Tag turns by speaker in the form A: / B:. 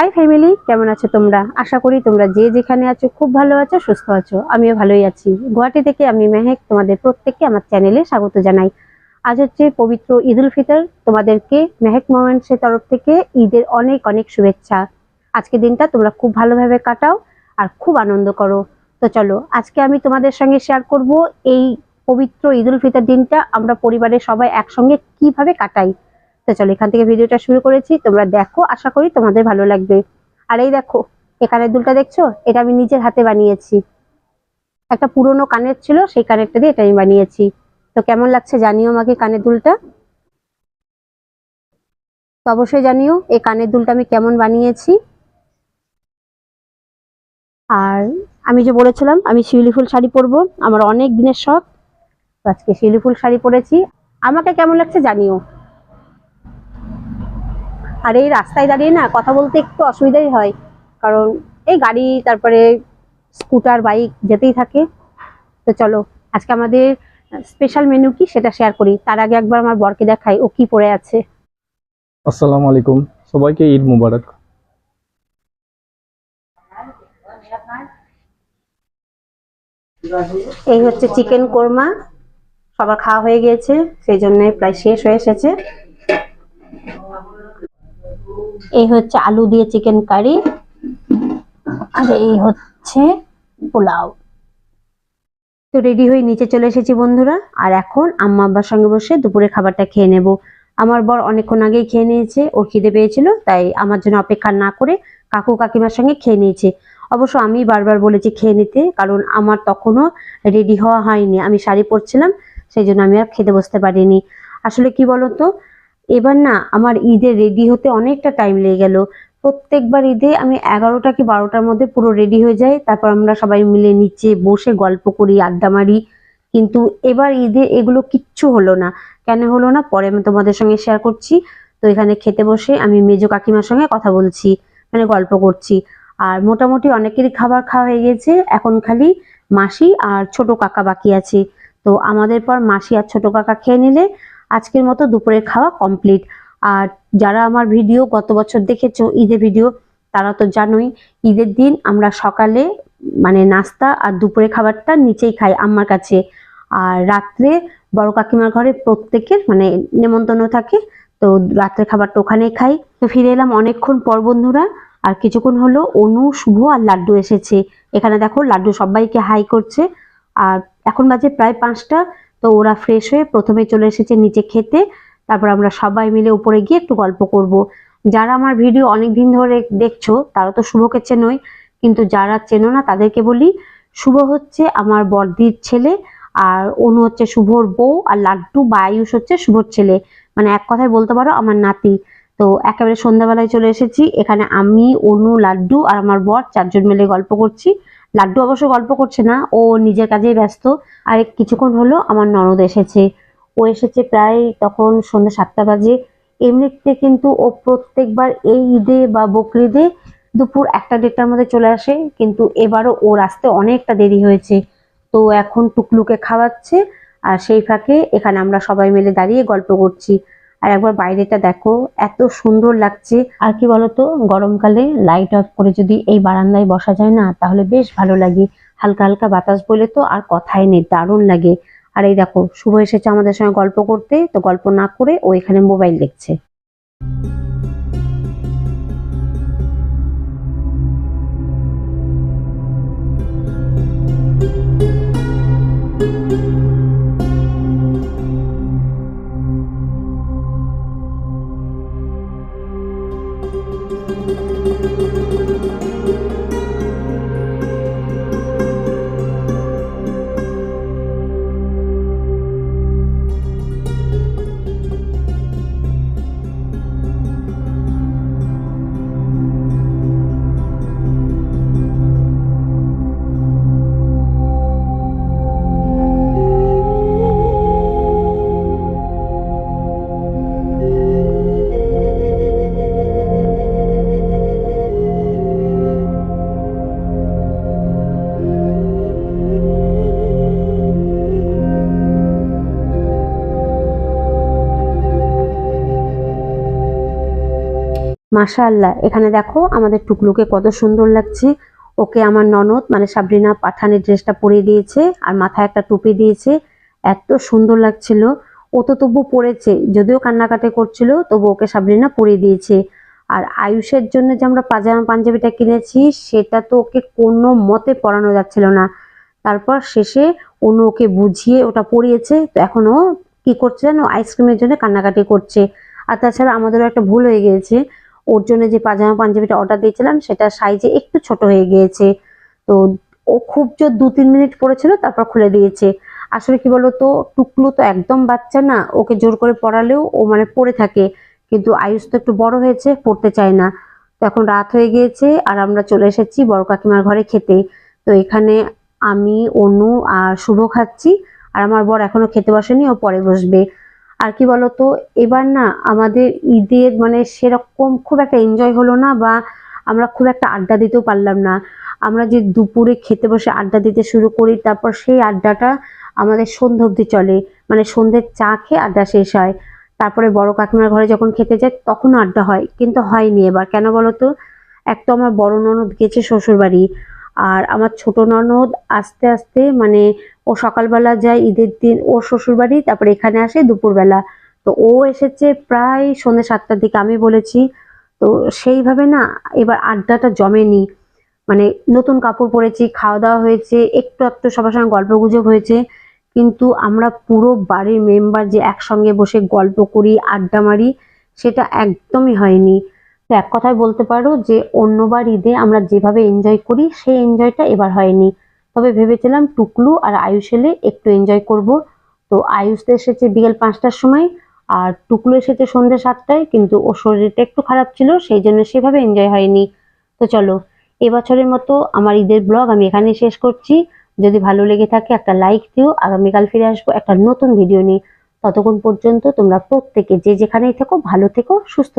A: High family কেমন আছো তোমরা? আশা করি তোমরা যে যেখানে আছো, খুব ভালো আছো, সুস্থ আছো। আমিও ভালোই আছি। গুয়াহাটি থেকে আমি মেহেক, তোমাদের প্রত্যেককে আমার চ্যানেলে স্বাগত জানাই। আজ হচ্ছে পবিত্র ঈদ উল ফিতর। তোমাদেরকে মেহেক মোমেন্টসের তরফ থেকে ঈদের অনেক অনেক শুভেচ্ছা। আজকে দিনটা তোমরা খুব ভালোভাবে কাটাও আর খুব আনন্দ করো। তো চলো, আজকে আমি তোমাদের সঙ্গে শেয়ার করব এই পবিত্র ঈদ উল ফিতর দিনটা আমরা পরিবারের সবাই একসঙ্গে কীভাবে কাটাই। তো চলো, এখান থেকে ভিডিওটা শুরু করেছি। তোমরা দেখো, আশা করি তোমাদের ভালো লাগবে। আর এই দেখো এই কানের দুলটা দেখছ? এটা আমি নিজের হাতে বানিয়েছি। একটা পুরনো কানের ছিল, সেই কানেরটা দিয়ে এটা আমি বানিয়েছি। তো কেমন লাগছে জানিও আমাকে কানের দুলটা? তো অবশ্যই জানিও, এই কানের দুলটা আমি কেমন বানিয়েছি। আর আমি যে বলেছিলাম, আমি শিউলি ফুল শাড়ি পরবো, আমার অনেক দিনের শখ। আজকে শিউলি ফুল শাড়ি পরেছি। আমাকে কেমন লাগছে জানিও। আর এই রাস্তায় দাঁড়িয়ে না কথা বলতে একটু অসুবিধাই হয়। কারণ এই গাড়ি তারপরে স্কুটার বাইক যেতেই থাকে। তো চলো আজকে আমাদের স্পেশাল মেনু কি সেটা শেয়ার করি। তার আগে একবার আমার বরকে দেখাই ও কি পরে আছে।
B: আসসালামু আলাইকুম সবাইকে ঈদ মুবারক।
A: এই হচ্ছে চিকেন কোরমা। সবার খাওয়া হয়ে গিয়েছে সেই জন্য প্রায় শেষ হয়ে এসেছে। এই হচ্ছে আলু দিয়ে চিকেন কারি আর এই হচ্ছে পোলাও। তো রেডি হয়ে নিচে চলে এসেছি বন্ধুরা, আর এখন আম্মা আব্বার সঙ্গে বসে দুপুরে খাবারটা খেয়ে নেব। আমার বর অনেকক্ষণ আগেই খেয়ে নিয়েছে ওর খিদে পেয়েছিল, তাই আমার জন্য অপেক্ষা না করে কাকু কাকিমার সঙ্গে খেয়ে নিয়েছে। অবশ্য আমি বারবার বলেছি খেয়ে নিতে, কারণ আমার তখনও রেডি হওয়া হয়নি। আমি শাড়ি পরছিলাম, সেই জন্য আমি আর খেতে বসতে পারিনি। আসলে কি বলতো এবার না আমার ঈদে রেডি হতে অনেকটা টাইম লেগে গেল। প্রত্যেকবার ঈদে আমি এগারোটা কি বারোটার মধ্যে পুরো রেডি হয়ে যাই, তারপর আমরা সবাই মিলে নিচে বসে গল্প করি, আড্ডা মারি। কিন্তু এবার ঈদে এগুলো কিচ্ছু হলো না। কেন হলো না? পরে আমি তোমাদের সঙ্গে শেয়ার করছি। তো এখানে খেতে বসে আমি মেজো কাকিমার সঙ্গে কথা বলছি মানে গল্প করছি। আর মোটামুটি অনেকেরই খাবার খাওয়া হয়ে গেছে। এখন খালি মাসি আর ছোট কাকা বাকি আছে। তো আমাদের পর মাসি আর ছোট কাকা খেয়ে নিলে আজকের মতো দুপুরের খাওয়া কমপ্লিট আর যারা আমার ভিডিও গত বছর দেখেছ, ঈদের ভিডিও, তারা তো জানোই, ঈদের দিন আমরা সকালে মানে নাস্তা আর দুপুরে খাবারটা নিচেই খাই আমার কাছে। আর রাত্রে বড় কাকিমার ঘরে প্রত্যেকের মানে নেমন্তন্ন থাকে, তো রাত্রে খাবারটা ওখানেই খাই। তো ফিরে এলাম অনেকক্ষণ পর বন্ধুরা, আর কিছুক্ষণ হলো অনু, শুভ আর লাড্ডু এসেছে। এখানে দেখো লাড্ডু সবাইকে হাই করছে। আর এখন বাজে প্রায় পাঁচটা। তো ওরা ফ্রেশ হয়ে প্রথমে চলে এসেছে নিচে খেতে। তারপর আমরা সবাই মিলে উপরে গিয়ে একটু গল্প করব। যারা আমার ভিডিও অনেক দিন ধরে দেখছ, তারা তো শুভকে চেনোই, কিন্তু যারা চেনো না, তাদেরকে বলি, শুভ হচ্ছে আমার বর্দির ছেলে, আর অনু হচ্ছে শুভর বউ, আর লাড্ডু বা আয়ুষ হচ্ছে শুভর ছেলে। মানে এক কথায় বলতে পারো, আমার নাতি। তো একেবারে সন্ধ্যাবেলায় চলে এসেছি। এখানে আমি, অনু, লাড্ডু আর আমার বর চারজন মিলে গল্প করছি। লাড্ডু অবশ্য গল্প করছে না, ও নিজের কাজেই ব্যস্ত। আর কিছুক্ষণ হলো আমার ননদ এসেছে। ও এসেছে প্রায় তখন সন্ধ্যা সাতটা বাজে। এমনিতে কিন্তু ও প্রত্যেকবার এই ঈদে বা বকরিদে দুপুর একটা দেড়টার মধ্যে চলে আসে, কিন্তু এবারও ওর আসতে অনেকটা দেরি হয়েছে। তো এখন টুকলুকে খাওয়াচ্ছে আর সেই ফাঁকে এখানে আমরা সবাই মিলে দাঁড়িয়ে গল্প করছি। আর একবার বাইরেটা দেখো, এত সুন্দর লাগছে। আর কি বলতো, গরমকালে লাইট অফ করে যদি এই বারান্দায় বসা যায় না, তাহলে বেশ ভালো লাগে। হালকা হালকা বাতাস বলে তো আর কথাই নেই, দারুণ লাগে। আর এই দেখো, শুভ এসেছে আমাদের সঙ্গে গল্প করতে, তো গল্প না করে ও এখানে মোবাইল দেখছে। মাশাআল্লাহ, এখানে দেখো আমাদের টুকলুকে কত সুন্দর লাগছে। ওকে আমার ননদ মানে সাবরিনা পাঠানের ড্রেসটা পরিয়ে দিয়েছে আর মাথায় একটা টুপি দিয়েছে। এত সুন্দর লাগছিল। ও তো তবু পরেছে, যদিও কান্নাকাটি করছিল, তবু ওকে সাবরিনা পরিয়ে দিয়েছে। আর আয়ুষের জন্য যে আমরা পাজামা পাঞ্জাবিটা কিনেছি, সেটা তো ওকে কোনো মতে পরানো যাচ্ছিল না। তারপর শেষে অনু ওকে বুঝিয়ে ওটা পরিয়েছে। তো এখন ও কি করছে জানো, আইসক্রিমের জন্য কান্নাকাটি করছে। আর তাছাড়া আমাদেরও একটা ভুল হয়ে গিয়েছে। ওর জন্য যে পাজামা পাঞ্জাবিটা অর্ডার দিয়েছিলাম, সেটা সাইজে একটু ছোট হয়ে গিয়েছে। তো ও খুব জোর দু তিন মিনিট পরেছিল তারপর খুলে দিয়েছে। আসলে কি বলতো, টুকলু তো একদম বাচ্চা না, ওকে জোর করে পড়ালেও ও মানে পড়ে থাকে। কিন্তু আয়ুষ তো একটু বড় হয়েছে, পড়তে চায় না। তো এখন রাত হয়ে গিয়েছে, আর আমরা চলে এসেছি বড় কাকিমার ঘরে খেতে। তো এখানে আমি, অনু আর শুভ খাচ্ছি, আর আমার বর এখনও খেতে বসেনি, ও পরে বসবে। আর কি বলতো, এবার না আমাদের ঈদের মানে সেরকম খুব একটা এনজয় হলো না বা আমরা খুব একটা আড্ডা দিতেও পারলাম না। আমরা যে দুপুরে খেতে বসে আড্ডা দিতে শুরু করি, তারপর সেই আড্ডাটা আমাদের সন্ধ্যে অবধি চলে। মানে সন্ধ্যের চা খেয়ে আড্ডা শেষ হয়। তারপরে বড় কাকিমার ঘরে যখন খেতে যায় তখন আড্ডা হয়। কিন্তু হয়নি এবার। কেন বলতো? এক তো আমার বড় ননদ গেছে শ্বশুর বাড়ি আর আমার ছোট ননদ আস্তে আস্তে মানে ও সকালবেলা যায়, ঈদের দিন ওর শ্বশুর বাড়ি তারপরে এখানে আসে দুপুরবেলা। তো ও এসেছে প্রায় সন্ধ্যে সাতটার দিকে, আমি বলেছি। তো সেইভাবে না এবার আড্ডাটা জমেনি। মানে নতুন কাপড় পরেছি খাওয়া দাওয়া হয়েছে, একটু একটু সবার সঙ্গে গল্প গুজব হয়েছে। কিন্তু আমরা পুরো বাড়ির মেম্বার যে একসঙ্গে বসে গল্প করি, আড্ডা মারি, সেটা একদমই হয়নি। তো এক কথায় বলতে পারো যে অন্যবার ঈদে আমরা যেভাবে এনজয় করি, সেই এনজয়টা এবার হয়নি। তবে ভেবেছিলাম টুকলু আর আয়ুষ এলে একটু এনজয় করব। তো আয়ুষ তো এসেছে বিকেল পাঁচটার সময় আর টুকলু এসেছে সন্ধ্যে সাতটায়, কিন্তু ওর শরীরটা একটু খারাপ ছিল, সেই জন্য সেভাবে এনজয় হয়নি। তো চলো, এবছরের মতো আমার ঈদের ব্লগ আমি এখানেই শেষ করছি। যদি ভালো লেগে থাকে একটা লাইক দিও, আগামীকাল ফিরে আসব একটা নতুন ভিডিও নিয়ে। ততক্ষণ পর্যন্ত তোমরা প্রত্যেকে যে যেখানেই থেকো, ভালো থেকো, সুস্থ।